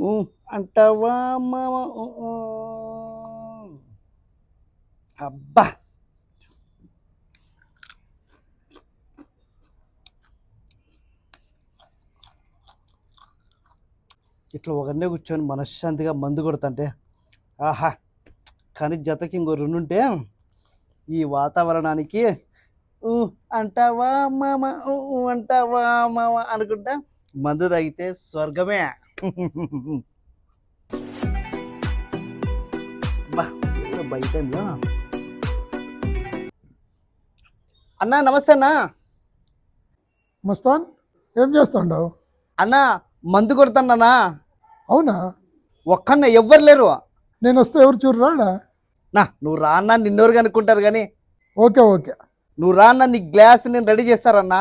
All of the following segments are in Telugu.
ఊ అంటావా మామ? ఊ. అబ్బా! ఇట్లా ఒకరినే కూర్చొని మనశ్శాంతిగా మందు కొడుతుంటే ఆహా! కానీ జతకి ఇంకో రెండుంటే ఈ వాతావరణానికి ఊ అంటావా మామ? ఊ అంటావా మామ అనుకుంటా మందు తాగితే స్వర్గమే. బా టైంలో అన్నా. నమస్తే అన్నా. మస్తాన్ ఏం చేస్తాండావు? అన్నా మందు కొడుతున్నానా అవునా? ఒక్కన్న ఎవ్వరు లేరు. నేను వస్తే ఎవరు చూడరాడా నా నువ్వు రా అన్నా నిన్నెవరు కనుక్కుంటారు కానీ. Okay okay. నువ్వు రా అన్న నీ గ్లాస్ నేను రెడీ చేస్తారన్నా.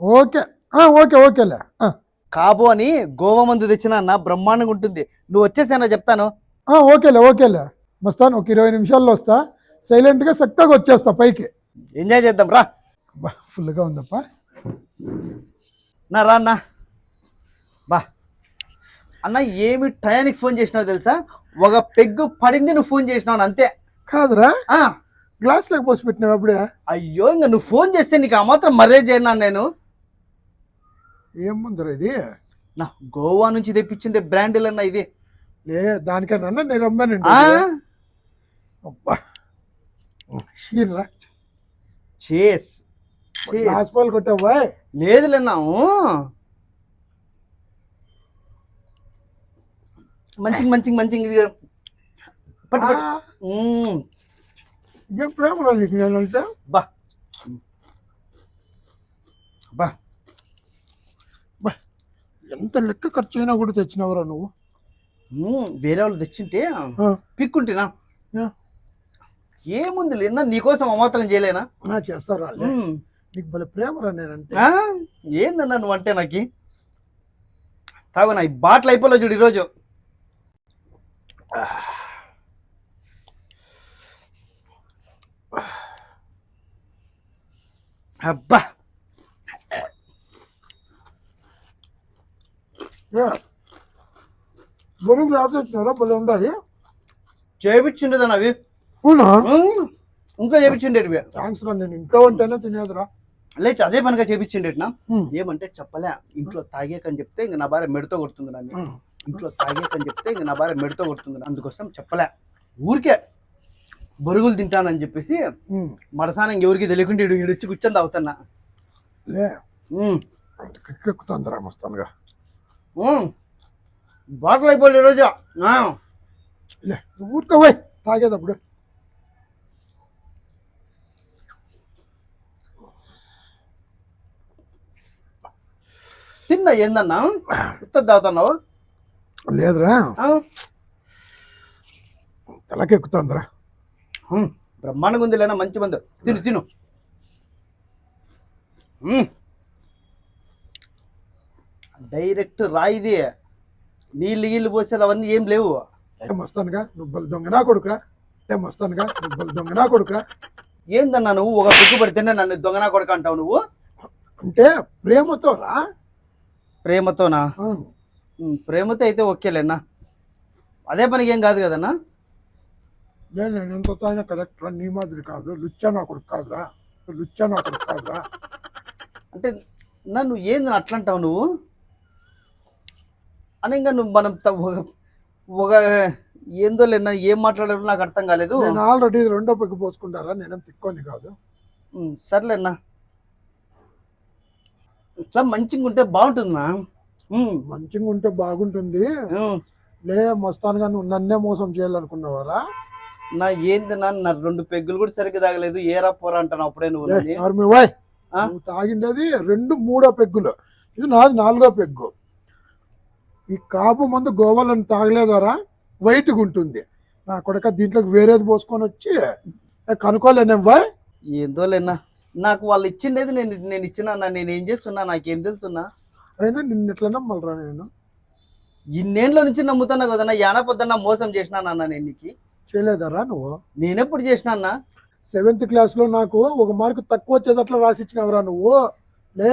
ఓకే. ఆ, ఓకే ఓకేలే. ఆ, కాబో అని గోవా మందు తెచ్చిన అన్న బ్రహ్మాండంగా ఉంటుంది. నువ్వు వచ్చేసానా చెప్తాను? ఓకేలే ఓకేలే. మస్తాన్ ఒక ఇరవై నిమిషాల్లో వస్తా. సైలెంట్గా చక్కగా వచ్చేస్తా పైకి. ఎంజాయ్ చేద్దాం రా. బా ఫుల్గా ఉందప్ప. నా రా అన్న. బా. అన్న ఏమి టయానికి ఫోన్ చేసినావు తెలుసా? ఒక పెగ్గు పడింది నువ్వు ఫోన్ చేసినావు అంతే. కాదురా. గ్లాస్లోకి పోసి పెట్టినావు అప్పుడే. అయ్యో ఇంకా నువ్వు ఫోన్ చేస్తే నీకు ఆ మాత్రం మర్యాద చేయనా నేను. ఏం ముందర ఇది? నా గోవా నుంచి తెప్పించిండే బ్రాండ్ అన్న ఇది? లే దానికన్నా నేను రమ్మానండి. షీర్రా చేస్. గ్లాస్ పాలు కొట్టావా లేదులేనా మంచి మంచి మంచి పట్టు పట్టు. ప్రేమరా నీకు నేనంటే బా. బా. ఎంత లెక్క ఖర్చు అయినా కూడా తెచ్చినావురా నువ్వు. వేరే వాళ్ళు తెచ్చింటే పిక్కుంటేనా. ఏముంది లేనా నీకోసం అమాత్రం చేయలేనా నా చేస్తారా. నీకు భలే ప్రేమరా నేనంటే? ఏందన్నా నువ్వు అంటే నాకు తాగు నా ఈ బాటిల్ అయిపోలే చూడు ఈరోజు అబ్బా బొరుగులు ఆట తెచ్చినారా భలే ఉండాలి చేపించుండేదన్న అవి. అవునా. ఇంకా చేపించుండేటివి థ్యాంక్స్ రా నేను ఇంట్లో ఉంటేనే తినేదిరా. లేదు అదే పనిగా చేపించుండేటినా. ఏమంటే చెప్పలే ఇంట్లో తాగేకని చెప్తే ఇంక నా భార్య మెడతో కొడుతుంది నన్ను. ఇంట్లో తాగేకని చెప్తే ఇంక నా భార్య మెడతో కొడుతుంది అందుకోసం చెప్పలే. ఊరికే బొరుగులు తింటానని చెప్పేసి మ్మ్. మడసానం ఎవరికి తెలియకుండా ఇడు ఇడిచి కూర్చొని తాగుతున్నా. లే. కిక్కెక్కుతుందిరా మస్తానుగా. బాటలు అయిపోలే ఈరోజు ఆ, లే ఊరికే పోయి తాగేటప్పుడు తిన్నా ఏందన్నా? ఉత్త తాగుతున్నావు? లేదురా. తెలకెక్కుతుందిరా. బ్రహ్మాండంగా ఉంది లేనా? మంచి మందు. తిను తిను. డైరెక్ట్ రాయిది. నీళ్ళు గీళ్ళు పోసేది అవన్నీ ఏం లేవు. మస్తానుగా నువ్వు బలి దొంగనా కొడుకురా? ఏ మస్తానుగా నువ్వు బలి దొంగనా కొడుకురా? ఏందన్నా నువ్వు? ఒక పిక్కు పడితేనే నన్ను దొంగనా కొడక అంటావు నువ్వు? అంటే ప్రేమతో రా. ప్రేమతోనా? ప్రేమతో అయితే ఓకేలేనా అదే పనికి ఏం కాదు కదన్నా? నేను నేను ఎంత తాగినా కరెక్ట్ రా నీ మాదిరి కాదు. లుచ్చా నా కొడుకు కాదురా. లుచ్చా నా కొడుకు కాదురా. అంటే నన్ను ఏంది అట్లా అంటావు నువ్వు? అని ఇంకా నువ్వు మనం ఒక ఏందో లేనా ఏం మాట్లాడాలో నాకు అర్థం కాలేదు. నేను ఆల్రెడీ రెండో పెగ్గు పోసుకుంటారా? నేనేం తిక్కోని కాదు. సర్లేనా ఇట్లా మంచిగా ఉంటే బాగుంటుందా? మంచిగా ఉంటే బాగుంటుంది. లే మస్తానుగా నువ్వు నన్నే మోసం చేయాలనుకున్నావారా? నా ఏంది నా రెండు పెగ్గులు కూడా సరిగ్గా తాగలేదు. ఏరా పోరా అంటాను అప్పుడే? నువ్వు తాగిండేది రెండు మూడో పెగ్గులు. ఇది నాది నాలుగో పెగ్గు. ఈ కాపు మందు గోవాలను తాగలేదారా? వైట్గా ఉంటుంది. నా కొడక దీంట్లోకి వేరేది పోసుకొని వచ్చి ఏ, కనుక్కోలేనేం వాయ్ ఏందో లేనా? నాకు వాళ్ళు ఇచ్చిండేది నేను నేను ఇచ్చినా నేను ఏం చేస్తున్నా? నాకేం తెలుసున్నా? అయినా నిన్ను ఎట్లా నమ్మలరా నేను? ఇన్నేళ్ళ నుంచి నమ్ముతున్నా కదన్నా యాన పొద్దున్న మోసం చేసినా నాన్న నేను నీకు? చేయలేదారా నువ్వు? నేనెప్పుడు చేసినా అన్న? సెవెంత్ క్లాస్లో నాకు ఒక మార్కు తక్కువ వచ్చేటట్లు రాసిచ్చినావురా నువ్వు. లే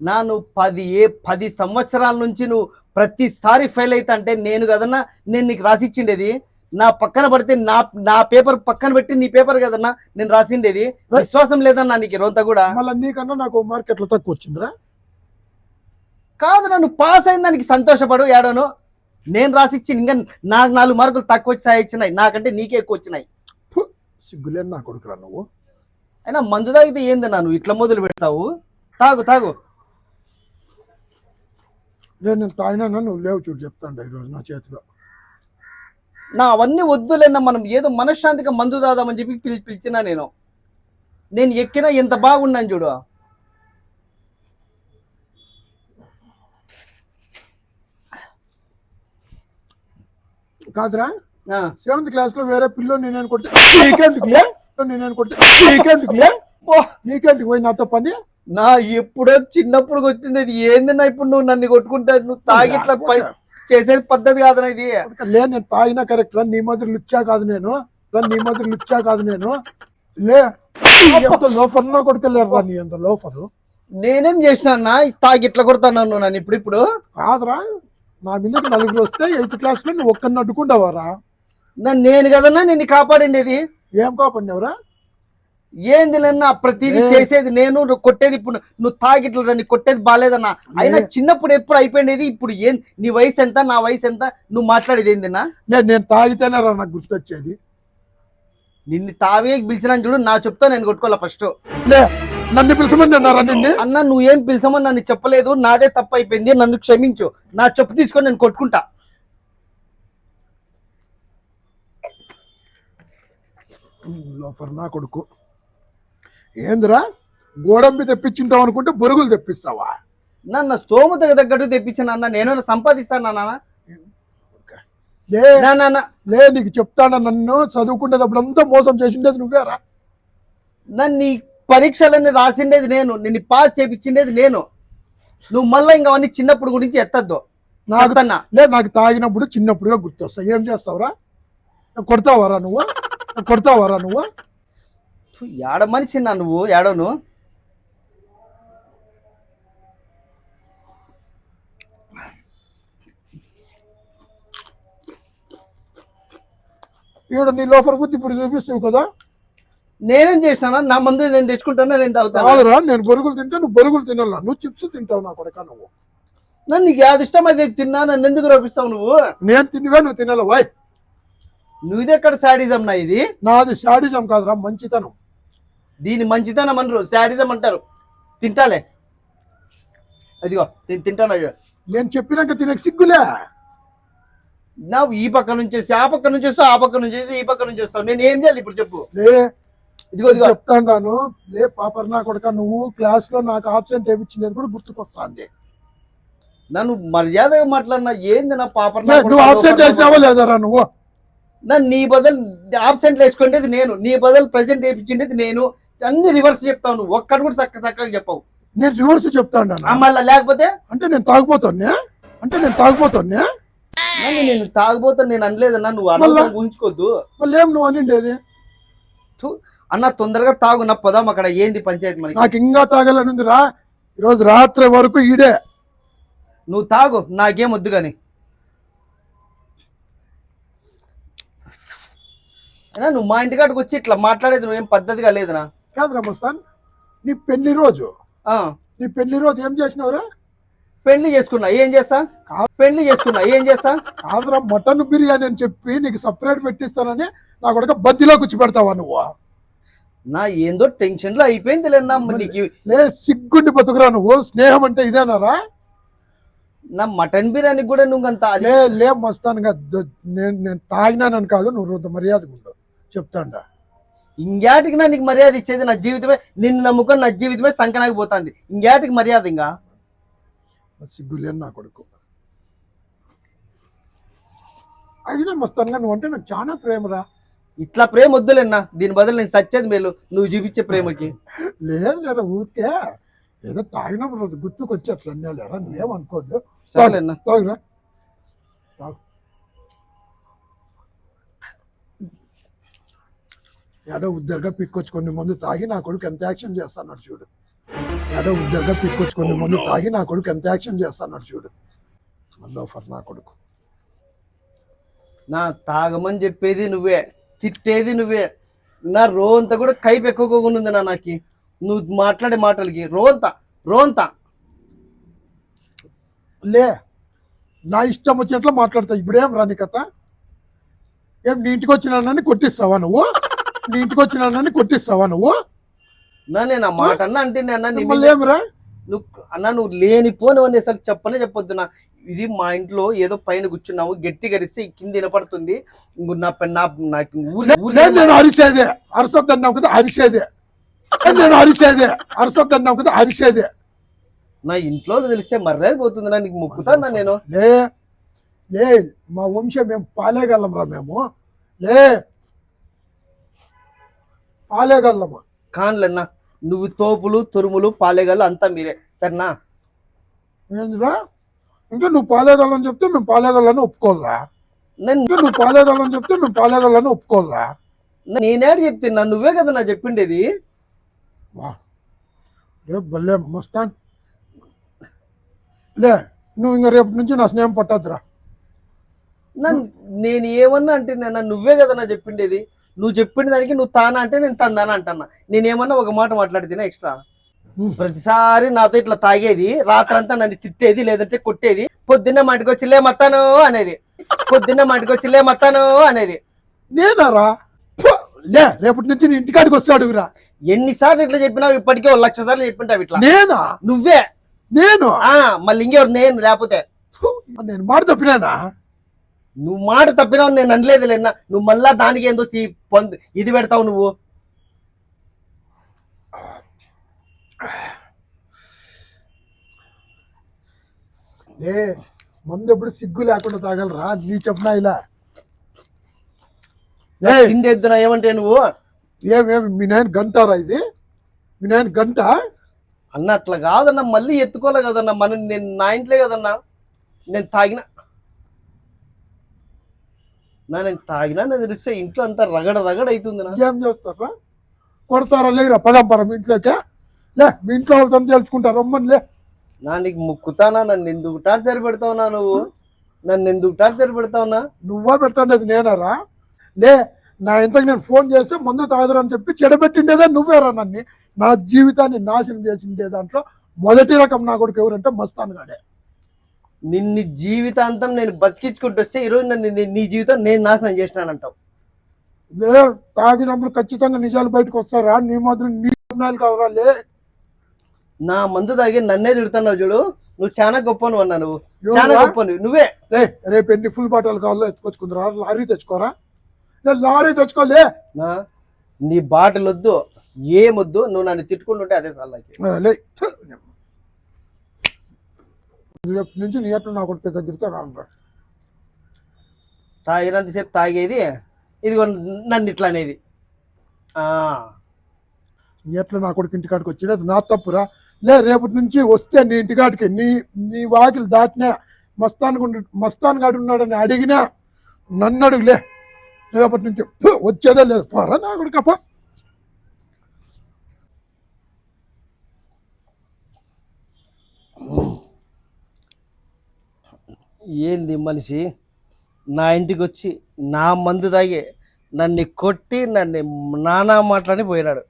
నా నువ్వు పది ఏ పది సంవత్సరాల నుంచి నువ్వు ప్రతిసారి ఫెయిల్ అయితే అంటే నేను కదన్నా నేను నీకు రాసిచ్చిండేది. నా పక్కన పడితే నా నా పేపర్ పక్కన పెట్టి నీ పేపర్ కదన్నా నేను రాసిండేది. విశ్వాసం లేదన్నా నీకు రొంత కూడా. మళ్ళీ నీకన్నా నాకు మార్క్ ఎట్లా తక్కువ వచ్చిందిరా? కాదు నన్ను పాస్ అయిన దానికి సంతోషపడు ఏడోను. నేను రాసిచ్చి ఇంకా నాకు నాలుగు మార్కులు తక్కువ వచ్చి వచ్చినాయి నాకంటే నీకే ఎక్కువ వచ్చినాయి. సిగ్గులేని నా కొడుకురా నువ్వు. అయినా మందు తాగితే ఏందన్నా నువ్వు ఇట్లా మొదలు పెడతావు? తాగు తాగు. నేను నేను తాగినా నువ్వు లేవు చూడు చెప్తాండ ఈరోజు నా చేతిలో. నా అవన్నీ వద్దులేనా మనం ఏదో మనశ్శాంతిగా మందు తాదామని చెప్పి పిలి పిలిచినా నేను. నేను ఎక్కినా ఎంత బాగున్నాను చూడు. కాదురా? సెవెంత్ క్లాస్లో వేరే పిల్లో నేను కొడితే నీకెందుకులే? నేను కొడితే నీకెందుకులే. నీకెందుకు పోయి నాతో పని? నా ఎప్పుడో చిన్నప్పుడు వచ్చింది ఏందన్నా ఇప్పుడు నువ్వు నన్ను కొట్టుకుంటా నువ్వు తాగి ఇట్లా చేసేది పద్ధతి కాదన్నా ఇది. లే నేను తాగినా కరెక్ట్ రా నీ మాదిరి లుచ్చా కాదు నేను. రా నీ మాదిరి లుచ్చా కాదు నేను. లే లోఫర్ నో కొడుకెళ్ళారు రా నీ ఎంత లోఫరు. నేనేం చేసినా అన్న తాగి ఇట్లా కొడతాను నన్ను ఇప్పుడు ఇప్పుడు? కాదురా నా మీదకి నలుగురు వస్తే ఎయిత్ క్లాస్లో నువ్వు ఒక్కరిని అడ్డుకుంటావారా నేను కదన్నా నిన్ను కాపాడిండేది. ఏం కాపాడినవరా? ఏంది లేనా ప్రతిదీ. చేసేది నేను నువ్వు కొట్టేది ఇప్పుడు నువ్వు తాగి ఇట్లా నన్ను కొట్టేది బాగాలేదన్నా అయినా. చిన్నప్పుడు ఎప్పుడు అయిపోయింది ఇప్పుడు ఏం నీ వయసు ఎంత నా వయసు ఎంత? నువ్వు మాట్లాడేది ఏందినా నేను తాగితేనే రా నాకు గుర్తొచ్చేది. నిన్ను తావే పిలిచినా చూడు నా చెప్తా నేను కొట్టుకోవాలా ఫస్ట్. నన్ను పిలిచమని అన్నారా నిన్ను? అన్న నువ్వేం పిలిచమని నన్ను చెప్పలేదు నాదే తప్పు అయిపోయింది నన్ను క్షమించు. నా చెప్పు తీసుకొని నేను కొట్టుకుంటా. లోఫర్ నా కొడుకు. ఏందిరా? గోడంబి తెప్పించింటావు అనుకుంటే బొరుగులు తెప్పిస్తావా? నన్ను స్తోమతకు తగ్గట్టు తెప్పించిన అన్న నేను సంపాదిస్తాను నాన్న? లే నాన్న లే నీకు చెప్తానా నన్ను? చదువుకునేటప్పుడు అంతా మోసం చేసిండేది నువ్వేరా? నన్ను ఈ పరీక్షలన్నీ రాసిండేది నేను నిన్ను పాస్ చేపించిండేది నేను. నువ్వు మళ్ళీ ఇంకా అవన్నీ చిన్నప్పుడు గురించి ఎత్తద్దు. నాకు లే నాకు తాగినప్పుడు చిన్నప్పుడుగా గుర్తొస్తాయి. ఏం చేస్తావురా? కొడతావారా నువ్వు? కొడతావారా నువ్వు? ఏడ మనిషి నా నువ్వు? ఏడోను ఈడ నీ లోఫర్ బుద్ధి ఇప్పుడు చూపిస్తావు కదా? నేనేం చేసినా నా మందు నేను తెచ్చుకుంటానా? నేను తాగుతాను? కాదురా నేను బొరుగులు తింటే నువ్వు బొరుగులు తినాలా? నువ్వు చిప్స్ తింటావు నా కొడక నువ్వు. నన్ను నీకు యాది ఇష్టం అయితే తిన్నా నన్ను ఎందుకు రోపిస్తావు నువ్వు? నేను తినివే నువ్వు తినాల? వాయ్ నువ్వు ఎక్కడ శాడిజం నా ఇది. నాది శాడిజం కాదురా మంచితనం. దీని మంచితనం అనరు శాడిజం అంటారు. తింటాలే. అదిగో నేను తింటాను అయ్యో. నేను చెప్పినాక తినక సిగ్గులే. నా ఈ పక్క నుంచి వచ్చి ఆ పక్క నుంచి వస్తావు ఆ పక్క నుంచి వచ్చి ఈ పక్క నుంచి వస్తావు. నేను ఏం చేయాలి ఇప్పుడు చెప్పు? లే ఇదిగో ఇదిగో. చెప్తాను లే పాపర్ నా కొడక నువ్వు క్లాస్లో నాకు ఆబ్సెంట్ వేయించినది కూడా గుర్తుకొస్తాంది. నన్ను మర్యాదగా మాట్లాడినా ఏంది నా పాప లే, నువ్వు ఆబ్సెంట్ వేసినావా లేదరా నువ్వు? నన్ను నీ బదులు ఆబ్సెంట్ వేసుకునేది నేను. నీ బదులు ప్రజెంట్ వేయించిండేది నేను. అన్ని రివర్స్ చెప్తావు నువ్వు. ఒక్కటి కూడా చక్క చక్కగా చెప్పవు. నేను రివర్స్ చెప్తాను మళ్ళా లేకపోతే? అంటే నేను తాగిపోతాను అంటే నేను తాగిపోతాను నేను తాగబోతా నేను అనలేదన్నా నువ్వు? అనవసరంగా ఉంచుకోద్దు మళ్ళీ ఏం నువ్వు అనిండేది అన్న తొందరగా తాగు నా పదాం అక్కడ ఏంది పంచాయతీ మనకి? నాకు ఇంకా తాగాలని రా ఈరోజు రాత్రి వరకు ఈడే. నువ్వు తాగు నాకేం వద్దు కానీ నువ్వు మా ఇంటికాడికి వచ్చి ఇట్లా మాట్లాడేది నువ్వేం పద్ధతిగా లేదునా కాదు రమస్తాన్ నీ పెళ్ళి రోజు. నీ పెళ్ళి రోజు ఏం చేసినావురా? పెళ్ళి చేసుకున్నా. ఏం చేస్తా? పెళ్ళి చేసుకున్నా. ఏం చేస్తా? కాదురా మటన్ బిర్యానీ అని చెప్పి నీకు సపరేట్ పెట్టిస్తానని నా కొడుక బద్దిలో కూర్చోబెడతావా నువ్వు? నా ఏందో టెన్షన్లో అయిపోయింది లేనా నీకు లే సిగ్గుండి బతుకురా నువ్వు స్నేహం అంటే ఇదేనారా? నా మటన్ బిర్యానీ కూడా నువ్వు అంత లే లే మస్తానుగా ద- నేను నేను తాగినానని కాదు నువ్వు మర్యాదగా ఉండు చెప్తాండా. ఇంకేటికి నా నీకు మర్యాద ఇచ్చేది నా జీవితమే నిన్ను నమ్ముకొని నా జీవితమే సంకనాకి పోతుంది. ఇంకేటికి మర్యాద ఇంకా? సిగ్గులేని నా కొడుకు. అయినా మస్తానుగా నువ్వు అంటే నాకు చాలా ప్రేమరా. ఇట్లా ప్రేమ వద్దులేనా దీని బదులు నేను సచ్చేది మేలు నువ్వు చూపించే ప్రేమకి. లేదు లేరా ఊరికే ఏదో తాగినప్పుడు గుర్తుకొచ్చి అట్లా అన్నా లేరా నువ్వేమనుకోవద్దు సరేలేనా తాగురా. తాగు. ఏడో ఉద్దరుగా పిక్కొచ్చుకొని ముందు తాగి నా కొడుకు ఎంత యాక్షన్ చేస్తాడు చూడు. ఏడో ఉద్దరుగా పిక్కొచ్చుకొని ముందు తాగి నా కొడుకు ఎంత యాక్షన్ చేస్తాడు చూడు. లోఫర్ నా కొడుకు. నా తాగమని చెప్పేది నువ్వే తిట్టేది నువ్వే. నా రోంత కూడా కైపు ఎక్కువగా ఉంది నా నాకు. నువ్వు మాట్లాడే మాటలకి. రోంత రోంత. లే నా ఇష్టం వచ్చినట్లు మాట్లాడతా ఇప్పుడేం రాని కథ? ఏం నీ ఇంటికి వచ్చినానని కొట్టిస్తావా నువ్వు? నీ ఇంటికి వచ్చినానని కొట్టిస్తావా నువ్వు? నా నేను ఆ మాట అన్న అంటే నేను అన్న ఏమిరా? నువ్వు అన్న నువ్వు లేనిపోని అసలు చెప్పనే చెప్పొద్దు నా. ఇది మా ఇంట్లో ఏదో పైన కూర్చున్నావు గట్టి గరిస్తే కింద వినపడుతుంది. నా నాకు నేను అరిసేదే. అరసొద్దన్నావు కదా అరిసేదే. నేను అరిసేదే. అరసొద్దన్నావు కదా అరిసేదే. నా ఇంట్లో తెలిస్తే మర్యాద పోతుంది నా నీకు మొక్కుతాను నేను? లే లే మా వంశం మేము పాలేగలం రా మేము. లే పాలేగలము కాన్లన్నా నువ్వు తోపులు తురుములు పాలేగాళ్ళు అంతా మీరే. సరేనా? ఏందిరా? అంటే నువ్వు పాలేగలని చెప్తే మేము పాలేగలని ఒప్పుకోవాలా? నేను అంటే నువ్వు పాలేగలని చెప్తే మేము పాలేగలని ఒప్పుకోవాలా? నేనేడు చెప్తున్నా నువ్వే కదా నా చెప్పిండేది. వా. లే భలే మస్తాన్. లే నువ్వు ఇంకా రేపటి నుంచి నా స్నేహం పట్టద్దురా. నేను ఏమన్నా అంటే నేను నువ్వే కదా నా చెప్పిండేది. నువ్వు చెప్పిన దానికి నువ్వు తానా అంటే నేను తందానా అంటున్నా. నేనేమన్నా ఒక మాట మాట్లాడితేనే ఎక్స్ట్రా. ప్రతిసారి నాతో ఇట్లా తాగేది రాత్రంతా నన్ను తిట్టేది లేదంటే కొట్టేది పొద్దున్నే మాటికి వచ్చి లేమత్తాను అనేది. పొద్దున్నే మాటికి వచ్చి లేమత్తాను అనేది. నేనారా? ఫు! లే రేపటి నుంచి నీ ఇంటికాడికి వస్తాడు రా. ఎన్నిసార్లు ఇట్లా చెప్పినావు ఇప్పటికే ఒక లక్ష సార్లు చెప్పింటావు ఇట్లా. నేనా? నువ్వే. నేను? ఆ మళ్ళీ ఇంకెవరు? నేను లేకపోతే. ఫు! నేను మాట తప్పినానా? నువ్వు మాట తప్పినావు నేను అనలేదు లేనా? నువ్వు మళ్ళా దానికి ఏందో సీ పొంది ఇది పెడతావు నువ్వు? లే మందు ఎప్పుడు సిగ్గు లేకుండా తాగలరా? నీ చెప్పినా ఇలా? కింద ఏమంటే నువ్వు? ఏమేమి మీ నాయన గంటారా ఇది? మీ నాయన గంట? అన్న అట్లా కాదన్నా మళ్ళీ ఎత్తుకోలే కదన్నా. మన నేను నా ఇంట్లే కదన్నా. నేను తాగిన నా నేను తాగినా నేను తెలిస్తే ఇంట్లో అంతా రగడ రగడ అవుతుంది నా ఏం చేస్తారా? కొడతారా? లేరా? పదంపరా మీ ఇంట్లోకే? లే మీ ఇంట్లో వాళ్ళతో తెలుసుకుంటారు రమ్మని లే. నా నీకు ముక్కుతానా నన్ను ఎందుకు టార్చర్ పెడతావునా నువ్వు? నన్ను ఎందుకు టార్చర్ పెడతావునా నువ్వా పెడతాండేది నేనారా? లే నా ఇంతకు నేను ఫోన్ చేస్తే మందు తాగదురా అని చెప్పి చెడబెట్టిండేదే నువ్వేరా నన్ను? నా జీవితాన్ని నాశనం చేసిండే దాంట్లో మొదటి రకం నా కొడుకు ఎవరంటే మస్తాన్ గాడే. నిన్ను జీవితాంతం నేను బతికించుకుంటూ వస్తే ఈరోజు నన్ను నీ- జీవితం నేను నాశనం చేసినానంటావు. లే తాగినప్పుడు ఖచ్చితంగా నిజాలు బయటకు వస్తారా నీ మాత్రం నీ అభినయాలు కావరా లే. నా మందు తాగి నన్నే తిడుతున్నావు చూడు. నువ్వు చాలా గొప్ప నువ్వు అన్నా నువ్వు. చాలా ఎవరురా? గొప్ప నువ్వు. లే రేపు ఎన్ని ఫుల్ బాటలు కావాలో ఎత్తుకొచ్చుకుందిరా. లారీ తెచ్చుకోరా? లే లారీ తెచ్చుకోలే నా నీ బాటలు వద్దు ఏమొద్దు నువ్వు నన్ను తిట్టుకుంటుంటే అదే ఆ, లే. రేపు నుంచి నీ నా కొడుకు దగ్గరికి రానురా తాగినంతసేపు తాగేది ఇదిగో నన్ను ఇట్లా అనేది. ఎట్లా నా కొడుకు ఇంటికాడికి వచ్చినది నా తప్పురా. లే రేపటి నుంచి వస్తే నీ ఇంటికాడికి నీ నీ వాకిలు దాటినా మస్తాన్ మస్తాన్ గాడు ఉన్నాడని అడిగినా నన్ను అడుగులే. రేపటి నుంచి వచ్చేదే లేదు. పోరా నా కొడుకు ఏంది మనిషి? నా ఇంటికి వచ్చి నా మందు తాగి నన్ను కొట్టి నన్ను నానా మాటలని పోయినాడు.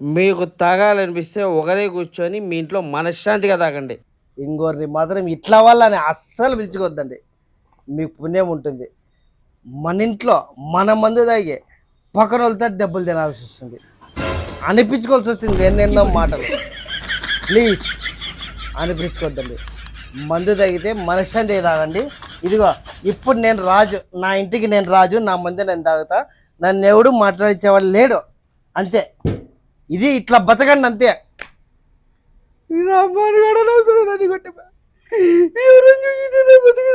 మీకు తాగాలనిపిస్తే ఒకరే కూర్చొని మీ ఇంట్లో మనశ్శాంతిగా తాగండి. ఇంకోరిని మాత్రం ఇట్లా వాళ్ళని అస్సలు పిలుచుకోవద్దండి మీకు పుణ్యం ఉంటుంది. మన ఇంట్లో మన మందు తాగి పక్కన వెళ్తే దెబ్బలు తినాల్సి వస్తుంది. అనిపించుకోవాల్సి వస్తుంది ఎన్నెన్నో మాటలు. ప్లీజ్ అనిపించుకోవద్దండి మందు తాగితే మనశ్శాంతి తాగండి. ఇదిగో ఇప్పుడు నేను రాజు నా ఇంటికి నేను రాజు నా మందు నేను తాగుతా. నన్ను ఎవడు మాట్లాడించేవాడు లేడు. అంతే. ఇది ఇట్లా బతకండి అంతే. నా అమ్మాని బతికి